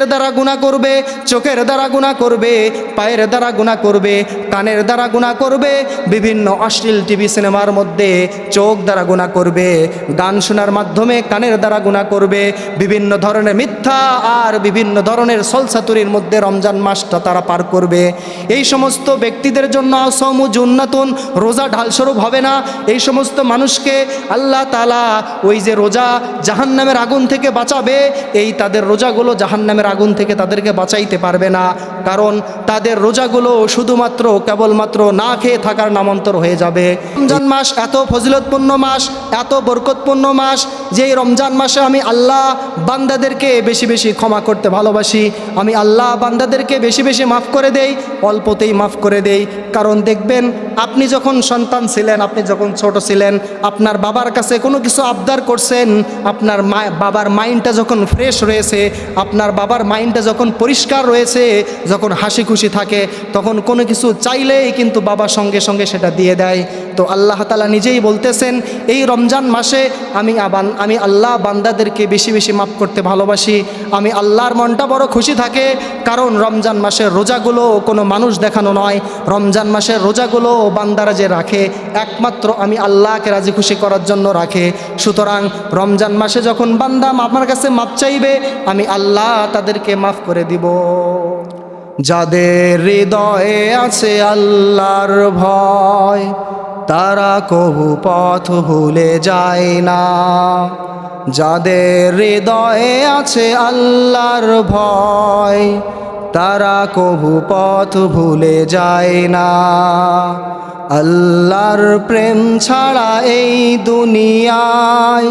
হাতের দ্বারা গুণা করবে, চোখের দ্বারা গুণা করবে, পায়ের দ্বারা গুণা করবে, কানের দ্বারা গুণা করবে, বিভিন্ন অশ্লীল টিভি সিনেমার মধ্যে চোখ দ্বারা গুণা করবে, গান শোনার মাধ্যমে কানের দ্বারা গুণা করবে, বিভিন্ন ধরনের মিথ্যা আর বিভিন্ন ধরনের সলসাতুরির মধ্যে রমজান মাসটা তারা পার করবে। এই সমস্ত ব্যক্তিদের জন্য সমু জুন্নাতুন রোজা ঢালস্বরূপ হবে না। এই সমস্ত মানুষকে আল্লাহ তালা ওই যে রোজা জাহান্নামের আগুন থেকে বাঁচাবে, এই তাদের রোজাগুলো জাহান্নামের আগুন থেকে তাদেরকে বাঁচাইতে পারবে না। কারণ তাদের রোজাগুলো শুধুমাত্র কেবলমাত্র না খেয়ে থাকার নামান্তর হয়ে যাবে। রমজান মাস এত ফজিলতপূর্ণ মাস, এত বরকতপূর্ণ মাস যে রমজান মাসে আমি আল্লাহ বান্দাদেরকে বেশি বেশি ক্ষমা করতে ভালোবাসি। আমি আল্লাহ বান্দাদেরকে বেশি বেশি মাফ করে দেই, অল্পতেই মাফ করে দেই। কারণ দেখবেন, আপনি যখন সন্তান ছিলেন, আপনি যখন ছোট ছিলেন, আপনার বাবার কাছে কোনো কিছু আবদার করছেন, আপনার মা, বাবার মাইন্ডটা যখন ফ্রেশ রয়েছে, আপনার বাবার মাইন্ডটা যখন পরিষ্কার রয়েছে, যখন হাসি খুশি থাকে, তখন কোনো কিছু চাইলেই কিন্তু বাবা সঙ্গে সঙ্গে সেটা দিয়ে দেয়। তো আল্লাহ তালা নিজেই বলতেছেন, এই রমজান মাসে আমি আমি আল্লাহ বান্দাদেরকে বেশি বেশি মাফ করতে ভালোবাসি। আমি আল্লাহর মনটা বড় খুশি থাকে, কারণ রমজান মাসের রোজাগুলো কোনো মানুষ দেখানো নয়। রমজান মাসের রোজাগুলো বান্দারা যে রাখে, একমাত্র আমি আল্লাহকে রাজি খুশি করার জন্য রাখে। সুতরাং রমজান মাসে যখন বান্দা আমার কাছে মাপ চাইবে, আমি আল্লাহ তাদেরকে মাফ করে দিব। যাদের হৃদয়ে আছে আল্লাহর ভয়, তারা কবু পথ ভুলে যায় না। যাদের হৃদয়ে আছে আল্লাহর ভয়, তারা কবু পথ ভুলে যায় না। আল্লাহর প্রেম ছাড়া এই দুনিয়ায়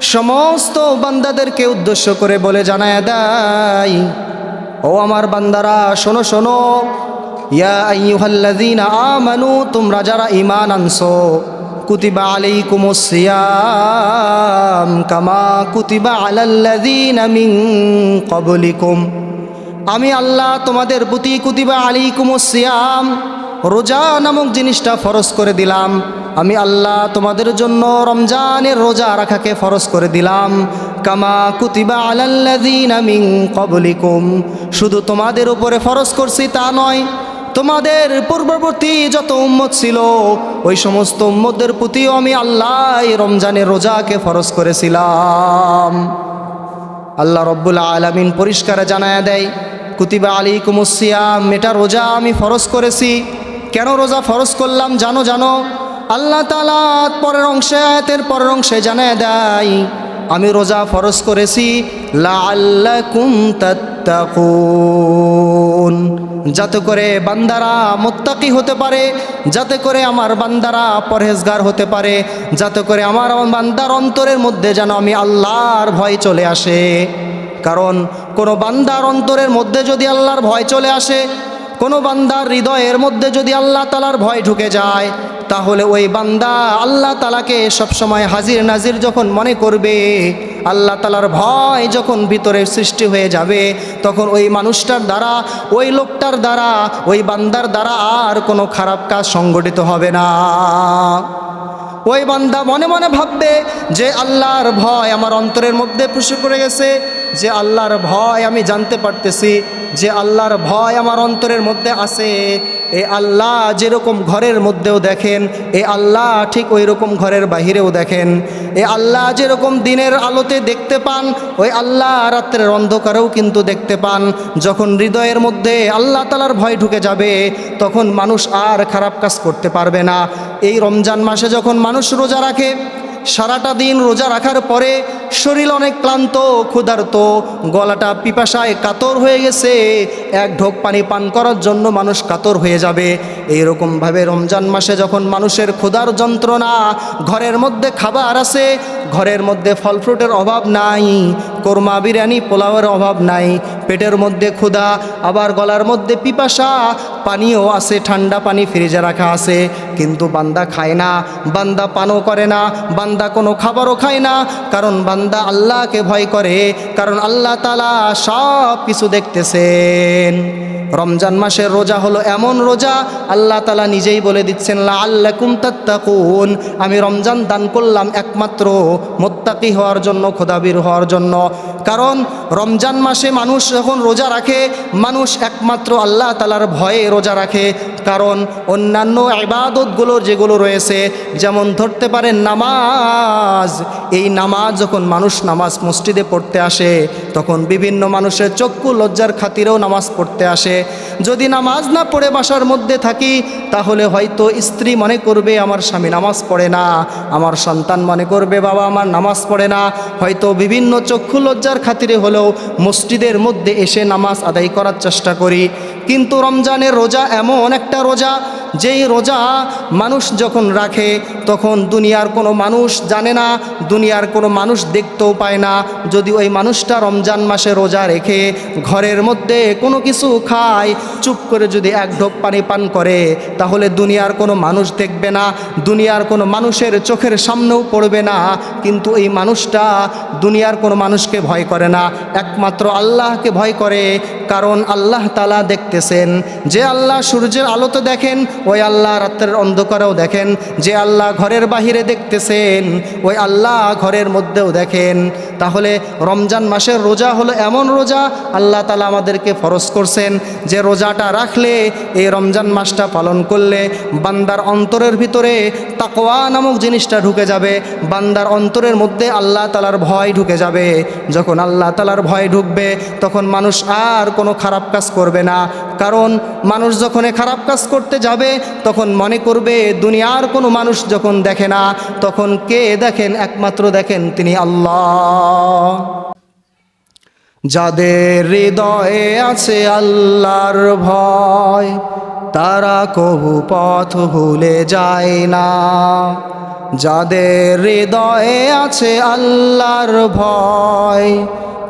সমস্ত বান্দাদেরকে উদ্দেশ্য করে বলে জানায় দেয়, ও আমার বান্দারা, শোনো শোনো। ইয়া আমানু, তোমরা যারা ইমান আনছো, কুতিবা আলাইকুমুস সিয়াম কামা কুতিবা আলাল্লাযীনা মিন ক্বাবলিকুম। আমি আল্লাহ তোমাদের প্রতি কুতিবা আলাইকুমুস সিয়াম, রোজা নামক জিনিসটা ফরজ করে দিলাম। আমি আল্লাহ তোমাদের জন্য রমজানের রোজা রাখাকে ফরজ করে দিলাম। কামা কুতিবা আলাল্লাযীনা মিন ক্বাবলিকুম। শুধু তোমাদের উপরে ফরজ করছি তা নয়, তোমাদের পূর্ববর্তী যত উম্মত ছিল, ওই সমস্ত উম্মতদের প্রতিও আমি আল্লাহ রমজানের রোজাকে ফরজ করেছিলাম। আল্লাহ রব্বুল আলমিন পরিষ্কারে জানায় দেয়, কুতিবা আলী কুমুসিয়াম এটা রোজা আমি ফরজ করেছি। কেন রোজা ফরজ করলাম? জানো জানো আল্লাহ তালা পরের অংশে, আয়াতের পরের অংশে জানায় দেয়, আমি রোজা ফরজ করেছি যাতে করে বান্দারা মোত্তাকি হতে পারে, যাতে করে আমার বান্দারা পরহেজগার হতে পারে, যাতে করে আমার বান্দার অন্তরের মধ্যে যেন আমি আল্লাহর ভয় চলে আসে। কারণ কোনো বান্দার অন্তরের মধ্যে যদি আল্লাহর ভয় চলে আসে কোনো বান্দার হৃদয়ের মধ্যে যদি আল্লাহ তালার ভয় ঢুকে যায়, তাহলে ওই বান্দা আল্লাহ তালাকে সবসময় হাজির নাজির যখন মনে করবে, আল্লাহ তালার ভয় যখন ভিতরে সৃষ্টি হয়ে যাবে, তখন ওই মানুষটার দ্বারা, ওই লোকটার দ্বারা, ওই বান্দার দ্বারা আর কোনো খারাপ কাজ সংগঠিত হবে না। ওই বান্দা মনে মনে ভাববে যে আল্লাহর ভয় আমার অন্তরের মধ্যে পুষে পড়ে গেছে, যে আল্লাহর ভয় আমি জানতে পারতেছি যে আল্লাহর ভয় আমার অন্তরের মধ্যে আছে, এ আল্লাহ যেরকম ঘরের মধ্যেও দেখেন, এ আল্লাহ ঠিক ওই রকম ঘরের বাহিরেও দেখেন, এ আল্লাহ যেরকম দিনের আলোতে দেখতে পান, ওই আল্লাহ রাত্রের অন্ধকারেও কিন্তু দেখতে পান। যখন হৃদয়ের মধ্যে আল্লাহ তালার ভয় ঢুকে যাবে, তখন মানুষ আর খারাপ কাজ করতে পারবে না। এই রমজান মাসে যখন মানুষ রোজা রাখে, সারাটা দিন রোজা রাখার পরে শরীর অনেক ক্লান্ত, ক্ষুধার্ত, গলাটা পিপাসায় কাতর হয়ে গেছে। এক ঢোক পানি পান করার জন্য মানুষ কাতর হয়ে যাবে। এইরকমভাবে রমজান মাসে যখন মানুষের ক্ষুধার যন্ত্রণা ঘরের মধ্যে খাবার আছে, ঘরের মধ্যে ফল ফ্রুটের অভাব নাই, কোরমা বিরিয়ানি, পোলাওয়ের অভাব নাই, পেটের মধ্যে ক্ষুধা, আবার গলার মধ্যে পিপাসা, পানিও আছে, ঠান্ডা পানি ফ্রিজে রাখা আছে। কিন্তু বান্দা খায় না, বান্দা পানও করে না, বান্দা কোনো খাবারও খায় না, কারণ বান্দা আল্লাহকে ভয় করে, কারণ আল্লাহ তালা সব কিছু দেখতেছেন। রমজান মাসের রোজা হলো এমন রোজা, আল্লাহ তালা নিজেই বলে দিচ্ছেন লা আল্লাহ কুমতাত্তাকুন আমি রমজান দান করলাম একমাত্র মোত্তাকি হওয়ার জন্য, খোদাবির হওয়ার জন্য। কারণ রমজান মাসে মানুষ যখন রোজা রাখে, মানুষ একমাত্র আল্লাহ তালার ভয়ে রোজা রাখে। কারণ অন্যান্য ইবাদতগুলোর যেগুলো রয়েছে, যেমন ধরতে পারেন নামাজ, এই নামাজ যখন মানুষ নামাজ মসজিদে পড়তে আসে, তখন বিভিন্ন মানুষের চক্ষু লজ্জার খাতিরেও নামাজ পড়তে আসে। যদি নামাজ না পড়ে বাসার মধ্যে থাকি, তাহলে হয়তো স্ত্রী মনে করবে, আমার স্বামী নামাজ পড়ে না, আমার সন্তান মনে করবে, বাবা আমার নামাজ পড়ে না। হয়তো বিভিন্ন চক্ষু লজ্জার খাতিরে হলেও মসজিদের মধ্যে এসে নামাজ আদায় করার চেষ্টা করি। কিন্তু রমজানের রোজা এমন একটা রোজা যেই রোজা মানুষ যখন রাখে, তখন দুনিয়ার কোনো মানুষ জানে না, দুনিয়ার কোনো মানুষ দেখতেও পায় না। যদি ওই মানুষটা রমজান মাসে রোজা রেখে ঘরের মধ্যে কোনো কিছু খায়, চুপ করে যদি এক ঢোক পানি পান করে, তাহলে দুনিয়ার কোনো মানুষ দেখবে না, দুনিয়ার কোনো মানুষের চোখের সামনেও পড়বে না। কিন্তু এই মানুষটা দুনিয়ার কোনো মানুষকে ভয় করে না, একমাত্র আল্লাহকে ভয় করে। কারণ আল্লাহ তালা দেখতেছেন, যে আল্লাহ সূর্যের আলোতে দেখেন ওই আল্লাহ রাত্রের অন্ধকারেও দেখেন যে আল্লাহ ঘরের বাহিরে দেখতেছেন, ওই আল্লাহ ঘরের মধ্যেও দেখেন। তাহলে রমজান মাসের রোজা হলো এমন রোজা, আল্লাহ তালা আমাদেরকে ফরজ করছেন যে রোজাটা রাখলে, এই রমজান মাসটা পালন করলে বান্দার অন্তরের ভিতরে তাকোয়া নামক জিনিসটা ঢুকে যাবে, বান্দার অন্তরের মধ্যে আল্লাহ তালার ভয় ঢুকে যাবে। যখন আল্লাহ তালার ভয় ঢুকবে, তখন মানুষ আর কোনো খারাপ কাজ করবে না। কারণ মানুষ যখন খারাপ কাজ করতে যাবে, তখন মনে করবে দুনিয়ার কোনো মানুষ যখন দেখে না, তখন কে দেখেন? একমাত্র দেখেন তিনি আল্লাহ। যাদের হৃদয়ে আছে আল্লাহর ভয়, তারা কবু পথ ভুলে যায় না। যাদের হৃদয়ে আছে আল্লাহর ভয়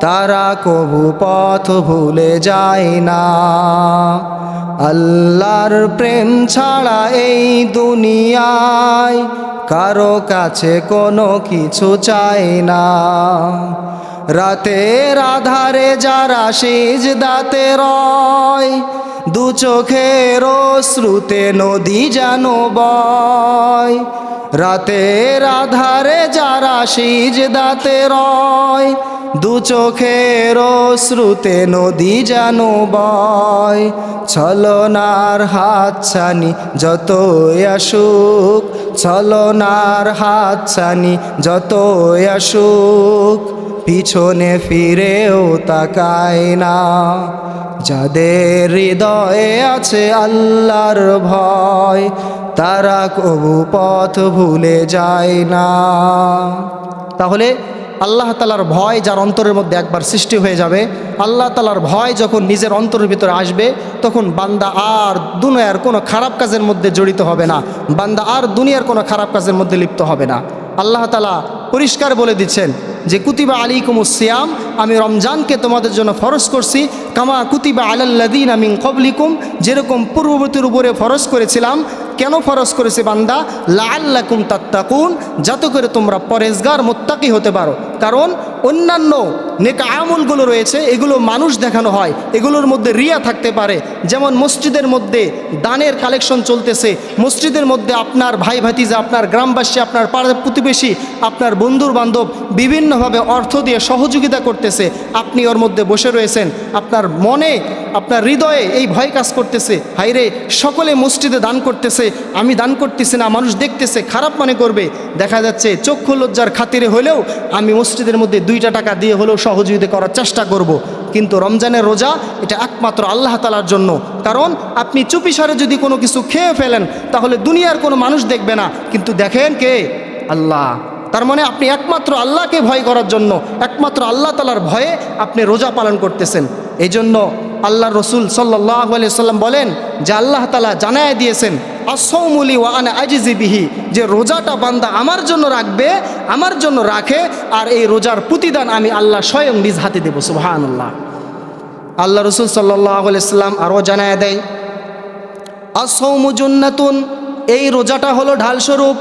তারা কবু পথ ভুলে যায় না। আল্লাহর প্রেম ছাড়া এই দুনিয়ায় কারও কাছে কোনো কিছু চাই না। রাতের আধারে যারা সেজ দাতে রয়, দু চোখের শ্রুতে নদী যেন বয়। রাতের আধারে যারা সিজ দাতে রয় দু চোখের শ্রুতে নদী যেন বয়, ছলনার হাত ছানি যত আসুক, ছলনার হাত ছানি যত আসুক, পিছনে ফিরেও তাকায় না। যাদের হৃদয়ে আছে আল্লাহর ভয়, তারা কবু পথ ভুলে যায় না। তাহলে আল্লাহ তালার ভয় যার অন্তরের মধ্যে একবার সৃষ্টি হয়ে যাবে, আল্লাহ তালার ভয় যখন নিজের অন্তরের ভিতরে আসবে, তখন বান্দা আর দুনিয়ার কোনো খারাপ কাজের মধ্যে জড়িত হবে না, বান্দা আর দুনিয়ার কোনো খারাপ কাজের মধ্যে লিপ্ত হবে না। আল্লাহ তালা পরিষ্কার বলে দিচ্ছেন যে, কুতিবা আলী সিয়াম, আমি রমজানকে তোমাদের জন্য ফরজ করছি। কামা কুতিবা আলাল্লাদিন আমিন কবলিকুম যেরকম পূর্ববর্তীর উপরে ফরজ করেছিলাম, কেন ফরজ করেছে বান্দা? লাল্লাকুম তাত্তাকুন, যাতে করে তোমরা পরেজগার, মোত্তাকি হতে পারো। কারণ অন্যান্য নেকা আমলগুলো রয়েছে, এগুলো মানুষ দেখানো হয়। এগুলোর মধ্যে রিয়া থাকতে পারে। যেমন মসজিদের মধ্যে দানের কালেকশন চলতেছে। মসজিদের মধ্যে আপনার ভাই ভাতিজা, আপনার গ্রামবাসী, আপনার পাড়া প্রতিবেশী, আপনার বন্ধুর বান্ধব বিভিন্নভাবে অর্থ দিয়ে সহযোগিতা করতেছে। আপনি ওর মধ্যে বসে রয়েছেন। আপনার মনে আপনার হৃদয়ে এই ভয় কাজ করতেছে। হাইরে সকলে মসজিদে দান করতেছে। আমি দান করতেছি না, মানুষ দেখতেছে, খারাপ মনে করবে। দেখা যাচ্ছে চক্ষু লজ্জার খাতিরে হলেও আমি মসজিদের মধ্যে দুইটা টাকা দিয়ে হলেও সহযোগিতা করার চেষ্টা করব। কিন্তু রমজানের রোজা, এটা একমাত্র আল্লাহ তালার জন্য। কারণ আপনি চুপিসারে যদি কোনো কিছু খেয়ে ফেলেন, তাহলে দুনিয়ার কোনো মানুষ দেখবে না। কিন্তু দেখেন কে? আল্লাহ। তার মানে আপনি একমাত্র আল্লাহকে ভয় করার জন্য, একমাত্র আল্লাহ তালার ভয়ে আপনি রোজা পালন করতেছেন। এই জন্য আল্লাহ রসুল সাল্লাহ সাল্লাম বলেন যে আল্লাহ তালা জানায় দিয়েছেন আসৌমুলি ওয়ান আজিজিবিহি যে রোজাটা বান্দা আমার জন্য রাখবে, আমার জন্য রাখে, আর এই রোজার প্রতিদান আমি আল্লাহ স্বয়ং নিজ হাতে দেবো সুবাহান আল্লাহ আল্লাহ রসুল সাল্লাহ সাল্লাম আরও জানায় দেয় আসৌমুজুন্নাতুন এই রোজাটা হলো ঢালস্বরূপ।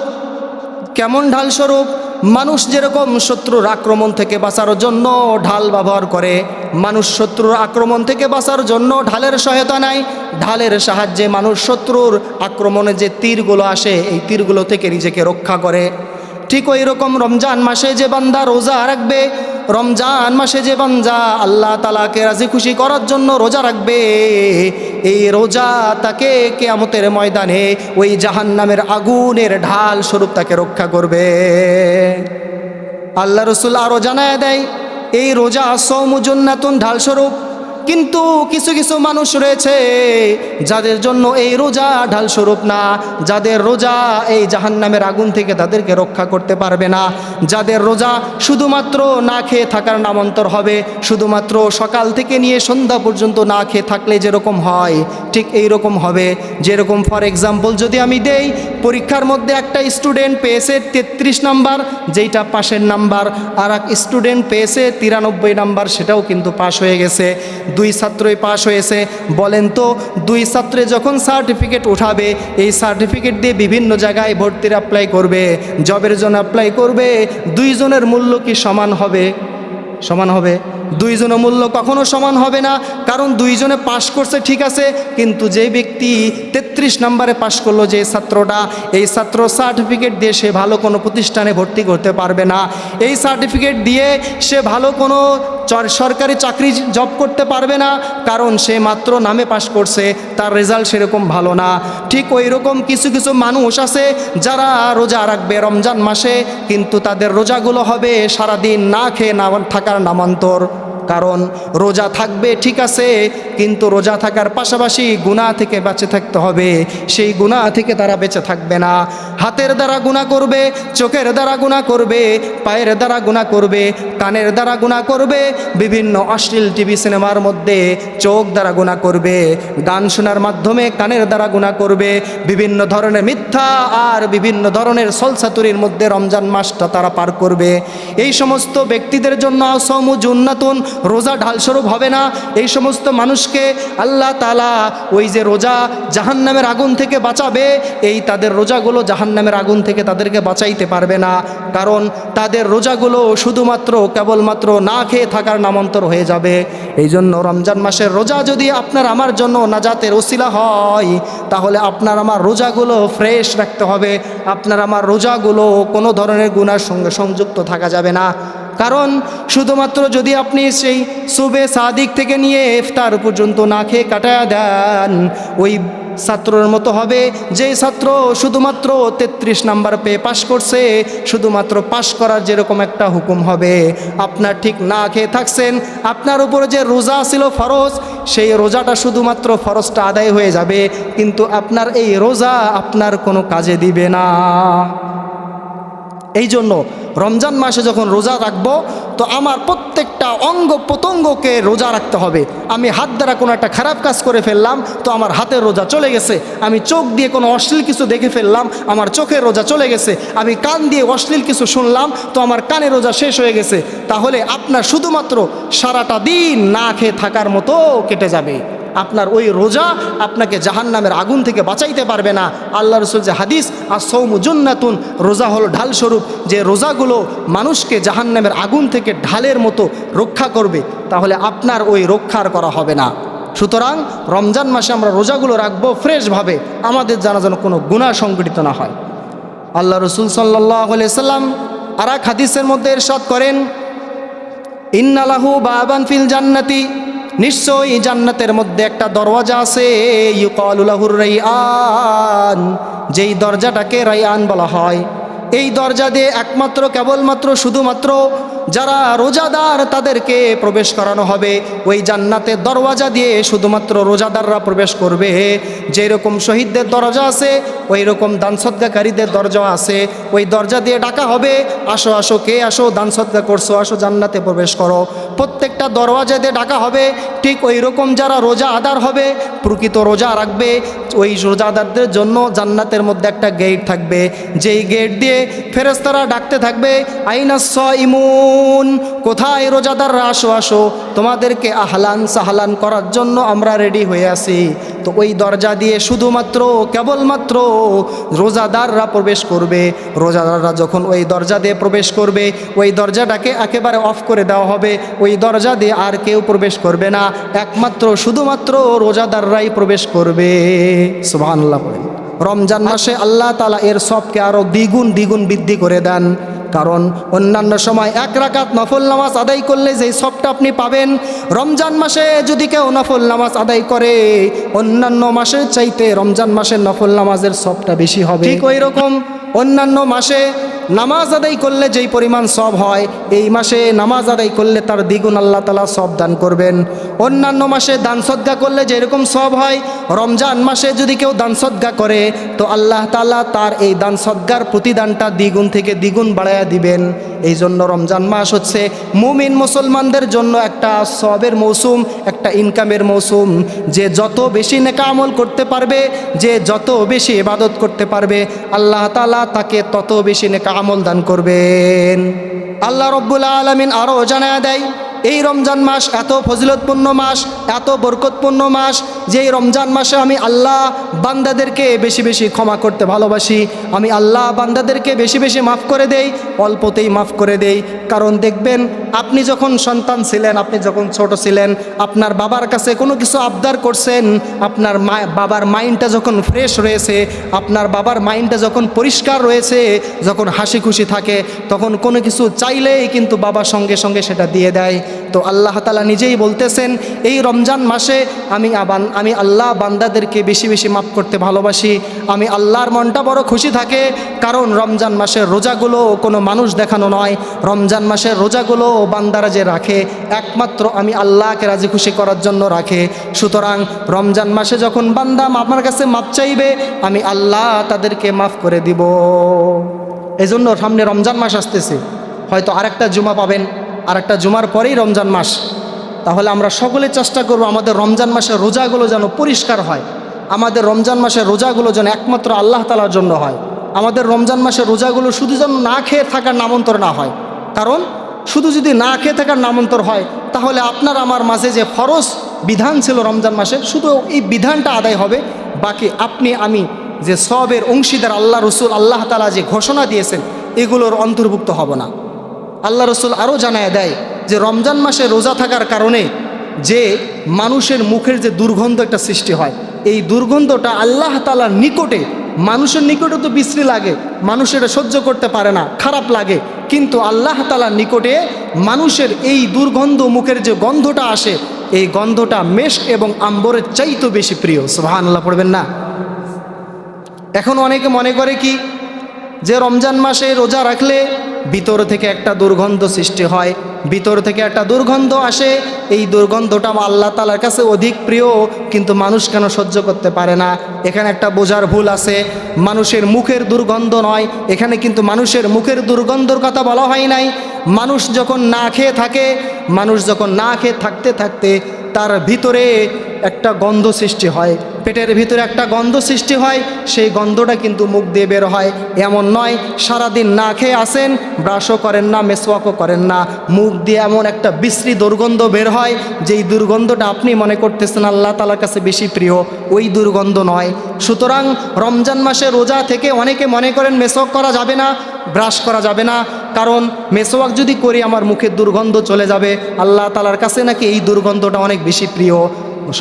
কেমন ঢাল স্বরূপ মানুষ যেরকম শত্রুর আক্রমণ থেকে বাঁচার জন্য ঢাল ব্যবহার করে, মানুষ শত্রুর আক্রমণ থেকে বাঁচার জন্য ঢালের সহায়তা নাই ঢালের সাহায্যে মানুষ শত্রুর আক্রমণে যে তীরগুলো আসে, এই তীরগুলো থেকে নিজেকে রক্ষা করে। ঠিক ওই রকম রমজান মাসে যে বান্দা রোজা রাখবে রমজান মাসে যে বান্দা আল্লাহ তালাকে রাজি খুশি করার জন্য রোজা রাখবে, এই রোজা তাকে কেয়ামতের ময়দানে ওই জাহান্নামের আগুনের ঢাল স্বরূপ তাকে রক্ষা করবে। আল্লাহ রসুল আরও জানায় দেয়, এই রোজা সৌমুজন্নাতুন ঢাল স্বরূপ কিন্তু কিছু কিছু মানুষ রয়েছে যাদের জন্য এই রোজা ঢাল স্বরূপ না, যাদের রোজা এই জাহান্নামের আগুন থেকে তাদেরকে রক্ষা করতে পারবে না, যাদের রোজা শুধুমাত্র না খেয়ে থাকার নামান্তর হবে, শুধুমাত্র সকাল থেকে নিয়ে সন্ধ্যা পর্যন্ত না খেয়ে থাকলে যেরকম হয়, ঠিক এই রকম হবে। যেরকম ফর এক্সাম্পল যদি আমি দেই, পরীক্ষার মধ্যে একটা স্টুডেন্ট পেয়েছে তেত্রিশ নাম্বার, যেইটা পাশের নাম্বার আর এক স্টুডেন্ট পেয়েছে তিরানব্বই নাম্বার, সেটাও কিন্তু পাশ হয়ে গেছে। দুই ছাত্রই পাশ হয়েছে। বলেন তো, দুই ছাত্রে যখন সার্টিফিকেট উঠাবে, এই সার্টিফিকেট দিয়ে বিভিন্ন জায়গায় ভর্তির অ্যাপ্লাই করবে। জবের জন্য অ্যাপ্লাই করবে। দুইজনের মূল্য কি সমান হবে? সমান হবে? দুইজনের মূল্য কখনো সমান হবে না, কারণ দুইজনে পাশ করছে ঠিক আছে, কিন্তু যে ব্যক্তি তেত্রিশ নম্বরে পাশ করল যে ছাত্রটা, এই ছাত্র সার্টিফিকেট দিয়ে সে ভালো কোনো প্রতিষ্ঠানে ভর্তি করতে পারবে না। এই সার্টিফিকেট দিয়ে সে ভালো কোনো সরকারি চাকরি জব করতে পারবে না, কারণ সে মাত্র নামে পাশ করছে, তার রেজাল্ট সেরকম ভালো না। ঠিক ওই রকম কিছু কিছু মানুষ আছে যারা রোজা রাখবে রমজান মাসে, কিন্তু তাদের রোজাগুলো হবে সারাদিন না খেয়ে না থাকার নামান্তর। কারণ রোজা থাকবে, ঠিক আছে, কিন্তু রোজা থাকার পাশাপাশি গুণা থেকে বেঁচে থাকতে হবে। সেই গুণা থেকে তারা বেঁচে থাকবে না। হাতের দ্বারা গুণা করবে, চোখের দ্বারা গুণা করবে, পায়ের দ্বারা গুণা করবে, কানের দ্বারা গুণা করবে, বিভিন্ন অশ্লীল টিভি সিনেমার মধ্যে চোখ দ্বারা গুণা করবে, গান শোনার মাধ্যমে কানের দ্বারা গুণা করবে, বিভিন্ন ধরনের মিথ্যা আর বিভিন্ন ধরনের সলসাতুরির মধ্যে রমজান মাসটা তারা পার করবে। এই সমস্ত ব্যক্তিদের জন্য সমুজ উন্নতন রোজা ঢালস্বরূপ হবে না। এই সমস্ত মানুষকে আল্লাহ তালা ওই যে রোজা জাহান্নামের আগুন থেকে বাঁচাবে, এই তাদের রোজাগুলো জাহান্নামের আগুন থেকে তাদেরকে বাঁচাইতে পারবে না। কারণ তাদের রোজাগুলো শুধুমাত্র কেবলমাত্র না খেয়ে থাকার নামান্তর হয়ে যাবে। এই জন্য রমজান মাসের রোজা যদি আপনার আমার জন্য নাজাতের ওসিলা হয়, তাহলে আপনার আমার রোজাগুলো ফ্রেশ রাখতে হবে। আপনার আমার রোজাগুলো কোনো ধরনের গুণার সঙ্গে সংযুক্ত থাকা যাবে না। কারণ শুধুমাত্র যদি আপনি সেই সুবে সাদিক থেকে নিয়ে ইফতার পর্যন্ত না খেয়ে কাটায় দেন, ওই ছাত্রর মতো হবে। যে ছাত্র শুধুমাত্র তেত্রিশ নাম্বার পেয়ে পাশ করছে, শুধুমাত্র পাশ করার যেরকম একটা হুকুম হবে। আপনার ঠিক না খেয়ে থাকছেন, আপনার উপরে যে রোজা ছিল ফরজ, সেই রোজাটা শুধুমাত্র ফরজটা আদায় হয়ে যাবে, কিন্তু আপনার এই রোজা আপনার কোনো কাজে দিবে না। এই জন্য রমজান মাসে যখন রোজা রাখব, তো আমার প্রত্যেকটা অঙ্গ প্রত্যঙ্গকে রোজা রাখতে হবে। আমি হাত দ্বারা কোনো একটা খারাপ কাজ করে ফেললাম, তো আমার হাতের রোজা চলে গেছে। আমি চোখ দিয়ে কোনো অশ্লীল কিছু দেখে ফেললাম, আমার চোখের রোজা চলে গেছে। আমি কান দিয়ে অশ্লীল কিছু শুনলাম, তো আমার কানের রোজা শেষ হয়ে গেছে। তাহলে আপনার শুধুমাত্র সারাটা দিন না খেয়ে থাকার মতো কেটে যাবে। আপনার ওই রোজা আপনাকে জাহান্নামের আগুন থেকে বাঁচাইতে পারবে না। আল্লাহ রসুল যে হাদিস আর সৌমুজুন্নাতুন রোজা হলো ঢাল স্বরূপ যে রোজাগুলো মানুষকে জাহান্নামের আগুন থেকে ঢালের মতো রক্ষা করবে, তাহলে আপনার ওই রক্ষার করা হবে না। সুতরাং রমজান মাসে আমরা রোজাগুলো রাখব ফ্রেশভাবে, আমাদের জানা যেন কোনো গুণা সংগঠিত না হয়। আল্লাহ রসুল সাল্লাহ সাল্লাম আর এক হাদিসের মধ্যে এরশাদ করেন, ইন্নালাহু বাবান ফিল জান্নাতি নিশ্চয়ই জান্নাতের মধ্যে একটা দরওয়াজা আছে। ইউকালুলাহুর রাইআন, যেই দরজাটাকে রাইআন বলা হয়। এই দরজা দিয়ে একমাত্র, কেবলমাত্র, শুধুমাত্র যারা রোজাদার, তাদেরকে প্রবেশ করানো হবে। ওই জান্নাতের দরওয়াজা দিয়ে শুধুমাত্র রোজাদাররা প্রবেশ করবে। যেরকম শহীদদের দরজা আছে ওই রকম দান সদ্গাকারীদের দরজা আছে। ওই দরজা দিয়ে ডাকা হবে, আসো আসো, কে আসো দান সদ্গা করছ, আসো, জান্নাতে প্রবেশ করো। প্রত্যেকটা দরওয়াজা দিয়ে ডাকা হবে, ঠিক ওই রকম যারা রোজা আদার হবে, প্রকৃত রোজা রাখবে। ওই রোজাদারদের জন্য জান্নাতের মধ্যে একটা গেট থাকবে। যেই গেট দিয়ে ফেরেস্তারা ডাকতে থাকবে আইনাস ইমুন কোথায় রোজাদাররা? আসো আসো। তোমাদেরকে আহলান সাহলান করার জন্য আমরা রেডি হয়ে আছি। তো ওই দরজা দিয়ে শুধুমাত্র, কেবলমাত্র রোজাদাররা প্রবেশ করবে। রোজাদাররা যখন ওই দরজা দিয়ে প্রবেশ করবে, ওই দরজাটাকে একেবারে অফ করে দেওয়া হবে। ওই দরজা দিয়ে আর কেউ প্রবেশ করবে না। একমাত্র, শুধুমাত্র রোজাদাররাই প্রবেশ করবে। সুবহানাল্লাহ বলেন। রমজান মাসে আল্লাহ তালা এর সবকে আরও দ্বিগুণ দ্বিগুণ বৃদ্ধি করে দেন। কারণ অন্যান্য সময় এক রাকাত নফল নামাজ আদায় করলে যেই সবটা আপনি পাবেন রমজান মাসে যদি কেউ নফল নামাজ আদায় করে অন্যান্য মাসের চাইতে রমজান মাসের নফল নামাজের সবটা বেশি হবে। ঠিক ওই রকম অন্যান্য মাসে নামাজ আদায় করলে যেই পরিমাণ সব হয়, এই মাসে নামাজ আদায় করলে তার দ্বিগুণ আল্লাহ তালা সব দান করবেন। অন্যান্য মাসে দান সদ্গা করলে যেরকম সব হয়, রমজান মাসে যদি কেউ দান সদ্গা করে, তো আল্লাহ তালা তার এই দান সদ্গার প্রতিদানটা দ্বিগুণ থেকে দ্বিগুণ বাড়াইয়া দিবেন। এই জন্য রমজান মাস হচ্ছে মুমিন মুসলমানদের জন্য একটা সবের মৌসুম, একটা ইনকামের মৌসুম। যে যত বেশি নেকা আমল করতে পারবে, যে যত বেশি ইবাদত করতে পারবে, আল্লাহ তালা তাকে তত বেশি নেকা আমল দান করবেন। আল্লাহ রব্বুল আলমিন আরও জানায় দেয়, এই রমজান মাস এত ফজিলতপূর্ণ মাস, এত বরকতপূর্ণ মাস যে রমজান মাসে আমি আল্লাহ বান্দাদেরকে বেশি বেশি ক্ষমা করতে ভালোবাসি, আমি আল্লাহ বান্দাদেরকে বেশি বেশি মাফ করে দেই, অল্পতেই মাফ করে দেই। কারণ দেখবেন, আপনি যখন সন্তান ছিলেন, আপনি যখন ছোট ছিলেন, আপনার বাবার কাছে কোনো কিছু আবদার করছেন, আপনার বাবার মাইন্ডটা যখন ফ্রেশ রয়েছে, আপনার বাবার মাইন্ডটা যখন পরিষ্কার রয়েছে, যখন হাসি খুশি থাকে, তখন কোনো কিছু চাইলেই কিন্তু বাবা সঙ্গে সঙ্গে সেটা দিয়ে দেয়। তো আল্লাহ তালা নিজেই বলতেছেন, এই রমজান মাসে আমি আবান আমি আল্লাহ বান্দাদেরকে বেশি বেশি মাফ করতে ভালোবাসি। আমি আল্লাহর মনটা বড় খুশি থাকে, কারণ রমজান মাসের রোজাগুলো কোনো মানুষ দেখানো নয়। রমজান মাসের রোজাগুলো বান্দারা যে রাখে, একমাত্র আমি আল্লাহকে রাজি খুশি করার জন্য রাখে। সুতরাং রমজান মাসে যখন বান্দা আমার কাছে মাপ চাইবে, আমি আল্লাহ তাদেরকে মাফ করে দিব। এজন্য সামনে রমজান মাস আসতেছে। হয়তো আরেকটা জুমা পাবেন, আরেকটা জুমার পরেই রমজান মাস। তাহলে আমরা সকলে চেষ্টা করব আমাদের রমজান মাসের রোজাগুলো যেন পরিষ্কার হয়। আমাদের রমজান মাসের রোজাগুলো যেন একমাত্র আল্লাহ তালার জন্য হয়। আমাদের রমজান মাসের রোজাগুলো শুধু যেন না খেয়ে থাকার নামন্তর না হয়। কারণ শুধু যদি না খেয়ে থাকার নামন্তর হয়, তাহলে আপনার আমার মাঝে যে ফরজ বিধান ছিল রমজান মাসে, শুধু এই বিধানটা আদায় হবে। বাকি আপনি, আমি যে সবের অংশীদার আল্লাহ রসুল, আল্লাহ তালা যে ঘোষণা দিয়েছেন, এগুলোর অন্তর্ভুক্ত হব না। আল্লাহ রসুল আরও জানায় দেয় যে রমজান মাসে রোজা থাকার কারণে যে মানুষের মুখের যে দুর্গন্ধ একটা সৃষ্টি হয়, এই দুর্গন্ধটা আল্লাহ তালার নিকটে, মানুষের নিকটে তো বিশ্রী লাগে, মানুষ এটা সহ্য করতে পারে না, খারাপ লাগে, কিন্তু আল্লাহ তালার নিকটে মানুষের এই দুর্গন্ধ মুখের যে গন্ধটা আসে, এই গন্ধটা মেষ এবং আম্বরের চাইতো বেশি প্রিয়। সোহান আল্লাহ পড়বেন না? এখন অনেকে মনে করে কি যে রমজান মাসে রোজা রাখলে ভিতর থেকে একটা দুর্গন্ধ সৃষ্টি হয়, ভিতর থেকে একটা দুর্গন্ধ আসে। এই দুর্গন্ধটা আল্লাহ তালার কাছে অধিক প্রিয়, কিন্তু মানুষ কেন সহ্য করতে পারে না? এখানে একটা বোঝার ভুল আছে, মানুষের মুখের দুর্গন্ধ নয়। এখানে কিন্তু মানুষের মুখের দুর্গন্ধর কথা বলা হয় নাই। মানুষ যখন না খেয়ে থাকে, মানুষ যখন না খেয়ে থাকতে থাকতে তার ভিতরে একটা গন্ধ সৃষ্টি হয়। পেটের ভিতরে একটা গন্ধ সৃষ্টি হয়, সেই গন্ধটা কিন্তু মুখ দিয়ে বের হয়। এমন নয়, সারাদিন না খেয়ে আসেন, ব্রাশও করেন না, মেসওয়াকও করেন না। মুখ দিয়ে এমন একটা বিশ্রী দুর্গন্ধ বের হয়, যেই দুর্গন্ধটা আপনি মনে করতেছেন আল্লাহ তালার কাছে বেশি প্রিয়, ওই দুর্গন্ধ নয়। সুতরাং রমজান মাসে রোজা থেকে অনেকে মনে করেন মেসওয়াক করা যাবে না, ব্রাশ করা যাবে না। কারণ মেসোয়াক যদি করি, আমার মুখের দুর্গন্ধ চলে যাবে। আল্লাহ তালার কাছে নাকি এই দুর্গন্ধটা অনেক বেশি প্রিয়।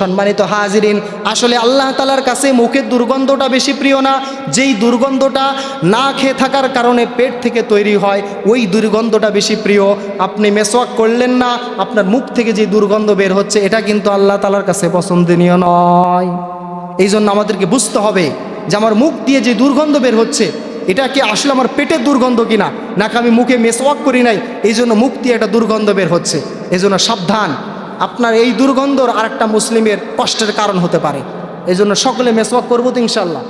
সম্মানিত হাজিরিন, আসলে আল্লাহ তালার কাছে মুখের দুর্গন্ধটা বেশি প্রিয় না? যেই দুর্গন্ধটা না খেয়ে থাকার কারণে পেট থেকে তৈরি হয়, ওই দুর্গন্ধটা বেশি প্রিয়। আপনি মেসওয়াক করলেন না, আপনার মুখ থেকে যে দুর্গন্ধ বের হচ্ছে, এটা কিন্তু আল্লাহ তালার কাছে পছন্দনীয় নয়। এই জন্য আমাদেরকে বুঝতে হবে যে আমার মুখ দিয়ে যে দুর্গন্ধ বের হচ্ছে, এটা কি আসলে আমার পেটের দুর্গন্ধ কিনা? নাকি আমি মুখে মেসওয়াক করি নাই এই জন্য মুখ দিয়ে একটা দুর্গন্ধ বের হচ্ছে। এই জন্য সাবধান। আপনার এই দুর্গন্ধর আরেকটা মুসলিমের কষ্টের কারণ হতে পারে। এই জন্য সকলে মেসওয়াক করব তো ইনশাল্লাহ